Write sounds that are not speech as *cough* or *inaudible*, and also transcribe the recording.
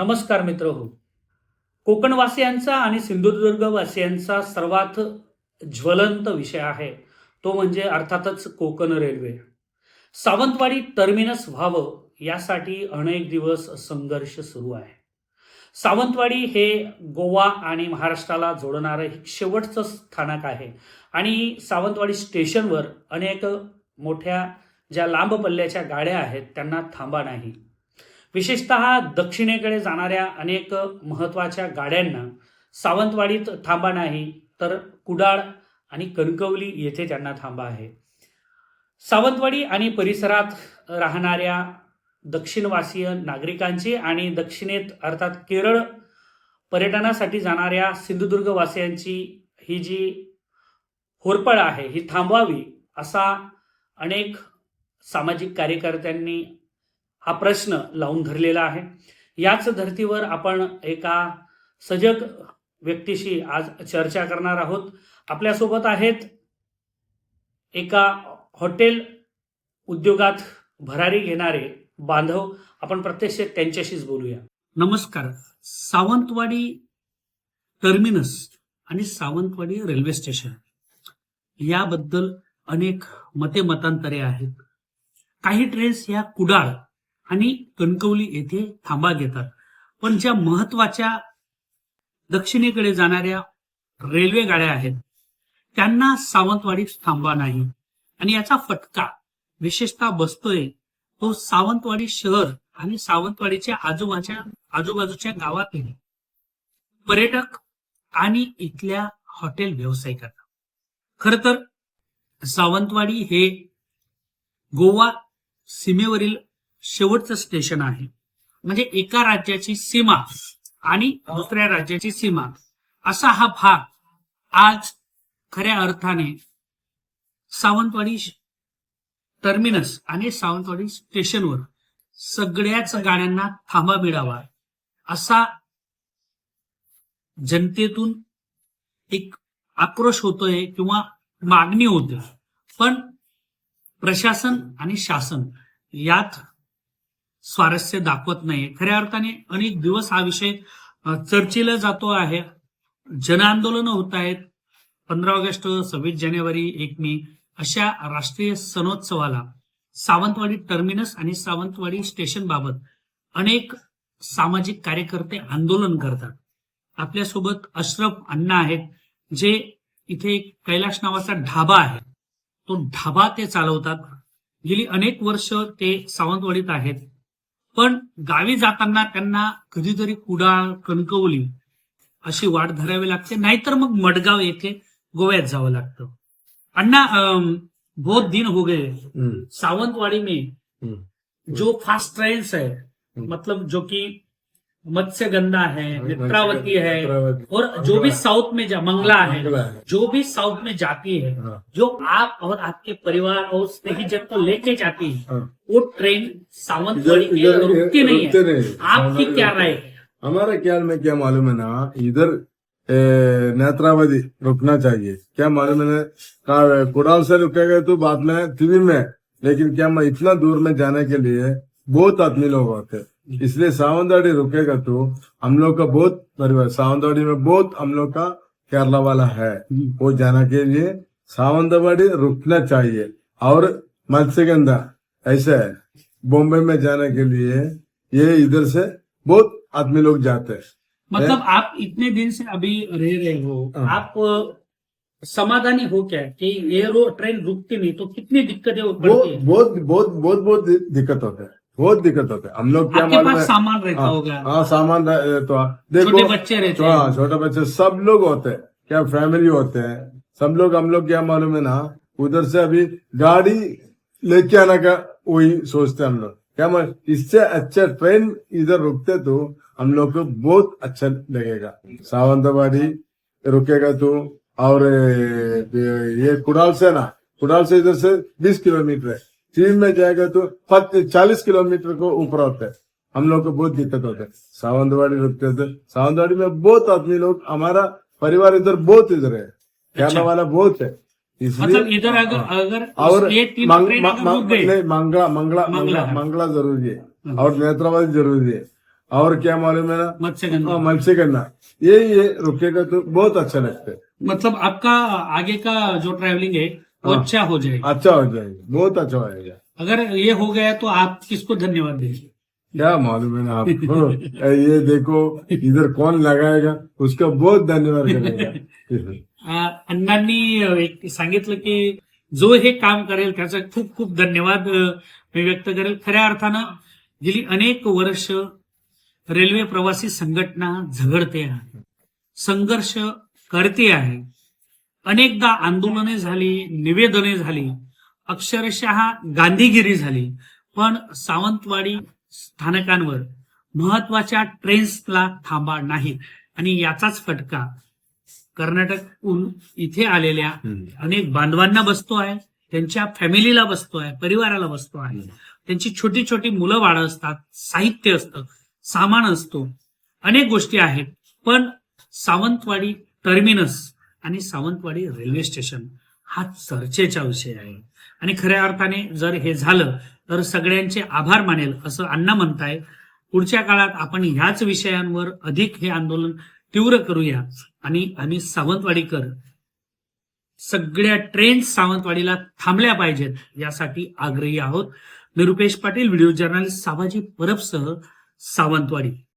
नमस्कार मित्र हो कोकणवासियांचा आणि सिंधुदुर्गवासियांचा सर्वात ज्वलंत विषय आहे. तो म्हणजे अर्थातच कोकण रेल्वे. सावंतवाडी टर्मिनस व्हावं यासाठी अनेक दिवस संघर्ष सुरू आहे. सावंतवाडी हे गोवा आणि महाराष्ट्राला जोडणारं हे शेवटचं स्थानक आहे. आणि सावंतवाडी स्टेशनवर अनेक मोठ्या ज्या लांब पल्ल्याच्या गाड्या आहेत त्यांना थांबा नाही. विशेषतः दक्षिणेकडे जाणाऱ्या अनेक महत्त्वाच्या गाड्यांना सावंतवाडीत थांबा नाही तर कुडाळ आणि कणकवली येथे त्यांना थांबा आहे. सावंतवाडी आणि परिसरात राहणाऱ्या दक्षिणवासीय नागरिकांची आणि दक्षिणेत अर्थात केरळ पर्यटनासाठी जाणाऱ्या सिंधुदुर्गवासियांची ही जी होरपळ आहे ही थांबवावी असा अनेक सामाजिक कार्यकर्त्यांनी हा प्रश्न लावून धरलेला आहे. याच धर्तीवर आपण एका सजग व्यक्तीशी आज चर्चा करणार आहोत. आपल्यासोबत आहेत एका हॉटेल उद्योगात भरारी घेणारे बांधव. आपण प्रत्यक्ष त्यांच्याशीच बोलूया. नमस्कार. सावंतवाडी टर्मिनस आणि सावंतवाडी रेल्वे स्टेशन याबद्दल अनेक मते मतांतरे आहेत. काही ट्रेन्स या कुडाळ आणि कणकवली येथे थांबा घेतात. पण ज्या महत्त्वाच्या दक्षिणेकडे जाणाऱ्या रेल्वे गाड्या आहेत त्यांना सावंतवाडीत थांबा नाही. आणि याचा फटका विशेषतः बसतोय तो सावंतवाडी शहर आणि सावंतवाडीच्या आजूबाजूच्या आजूबाजूच्या गावातील पर्यटक आणि इथल्या हॉटेल व्यावसायिकांना खर तर सावंतवाडी हे गोवा सीमेवरील शेवटचं स्टेशन आहे. म्हणजे एका राज्याची सीमा आणि दुसऱ्या राज्याची सीमा. असा हा भाग आज खऱ्या अर्थाने सावंतवाडी टर्मिनस आणि सावंतवाडी स्टेशनवर सगळ्याच गाड्यांना थांबा मिळावा. असा जनतेतून एक आक्रोश होतोय किंवा मागणी होते. पण प्रशासन आणि शासन यात स्वारस्य दाखवत नाही खऱ्या अर्थाने अनेक दिवस हा विषय चर्चेला जातो आहे. जनआंदोलन होत आहेत. पंधरा ऑगस्ट सव्वीस जानेवारी एक मे अशा राष्ट्रीय सणोत्सवाला सावंतवाडी टर्मिनस आणि सावंतवाडी स्टेशन बाबत अनेक सामाजिक कार्यकर्ते आंदोलन करतात. आपल्यासोबत अशरफ अण्णा आहेत जे इथे कैलाश नावाचा ढाबा आहे. तो ढाबा ते चालवतात. गेली अनेक वर्ष ते सावंतवाडीत आहेत. पण गावी जाताना त्यांना कधीतरी कुडाळ कणकवली अशी वाट धरावी लागते. नाहीतर मग मडगाव येथे गोव्यात जावं लागतं. अम, बहुत दिन हो गए. सावंतवाड़ी में। जो फास्ट ट्रेन्स है मतलब जो कि मत्स्य गंगा है नेत्रावती है और जो भी साउथ में जा मंगला है जो भी साउथ में जाती है हाँ, जो आप और आपके परिवार और स्नेहीजन को लेके जाती है हाँ। वो ट्रेन इधर रुकती नहीं है। आपकी क्या राय? हमारे ख्याल में क्या मालूम है ना इधर नेत्रावती रुकना चाहिए। क्या मालूम है कुड़ाल से रुकेगा तो बाद में टीवी में। लेकिन क्या मैं इतना दूर में जाने के लिए बहुत आदमी लोग होते हैं। इसलिए सावंतवाड़ी रुकेगा तो हम लोग का बहुत परिवार सावंतवाड़ी में बहुत हम लोग का केरला वाला है। वो जाना के लिए सावंतवाड़ी रुकना चाहिए। और मत्स्यगंधा ऐसा है बॉम्बे में जाने के लिए ये इधर से बहुत आदमी लोग जाते हैं। मतलब आप इतने दिन से अभी रह रहे हो हाँ। आप समाधानी हो क्या कि ये रो ट्रेन रुकती नहीं तो कितनी दिक्कतें बहुत बहुत बहुत बहुत बहुत दिक्कत होता है। बहुत दिक्कत होता है। हम लोग क्या मालूम है? सामान रहता हाँ, होगा। हाँ सामान तो देखो छोटे बच्चे रहते हाँ हैं। छोटे बच्चे सब लोग होते हैं क्या फैमिली होते हैं सब लोग हम लोग क्या मालूम है ना उधर से अभी गाड़ी लेके आना का वही सोचते हैं हम लोग। क्या मालूम इससे अच्छा ट्रेन इधर रुकते तो हम लोग को बहुत अच्छा लगेगा। सावंतवाड़ी रुकेगा तो और ये कुड़ाल से ना कुड़ाल से इधर से बीस किलोमीटर है। ट्रेन में जाएगा तो चालीस किलोमीटर को ऊपर होता. है हम लोग को बहुत दिक्कत होता. है सावंतवाड़ी रुकते थे. सावंतवाड़ी में बहुत आदमी लोग हमारा परिवार इधर बहुत इधर है. अच्छा। वाला बहुत है. इसलिए इधर अगर। अगर और नहीं मंगला मंगला मंगला मंगला जरूरी है। और नेत्रावती जरूरी है। और क्या मालूम है ना? मत्स्यगंधा। मत्स्यगंधा। ये ये रुकेगा तो बहुत अच्छा लगता है। मतलब आपका आगे का जो ट्रैवलिंग है वो हाँ। अच्छा हो जाएगा। अच्छा हो जाएगा। बहुत अच्छा हो जाएगा। अगर ये हो गया तो आप किसको धन्यवाद देंगे? क्या मालूम है ना आपको ये देखो इधर कौन लगाएगा उसका बहुत धन्यवाद करेगा। *laughs* अण्णांनी एक सांगितलं की जो हे काम करेल त्याचा खूप खूप धन्यवाद मी व्यक्त करेल. खऱ्या अर्थानं गेली अनेक वर्ष रेल्वे प्रवासी संघटना झगडते आहे संघर्ष करते आहे अनेकदा आंदोलने झाली निवेदने झाली अक्षरशः गांधीगिरी झाली. पण सावंतवाडी स्थानकांवर महत्त्वाच्या ट्रेन्सला थांबा नाही. आणि याचाच फटका कर्नाटकहून इथे आलेल्या अनेक बांधवांना बसतो आहे त्यांच्या फॅमिलीला बसतो आहे परिवाराला बसतो आहे. त्यांची छोटी छोटी मुलं बाळ असतात साहित्य असतं सामान असतो अनेक गोष्टी आहेत. पण सावंतवाडी टर्मिनस आणि सावंतवाडी रेल्वे स्टेशन हा चर्चेचा विषय आहे. आणि खऱ्या अर्थाने जर हे झालं तर सगळ्यांचे आभार मानेल असं अण्णा म्हणताय. पुढच्या काळात आपण ह्याच विषयांवर अधिक हे आंदोलन तीव्र करूया. आणि आम्ही सावंतवाडीकर सगळ्या ट्रेन सावंतवाडीला थांबल्या पाहिजेत यासाठी आग्रही आहोत. मी रुपेश पाटील व्हिडिओ जर्नलिस्ट साबाजी परबसह सावंतवाडी.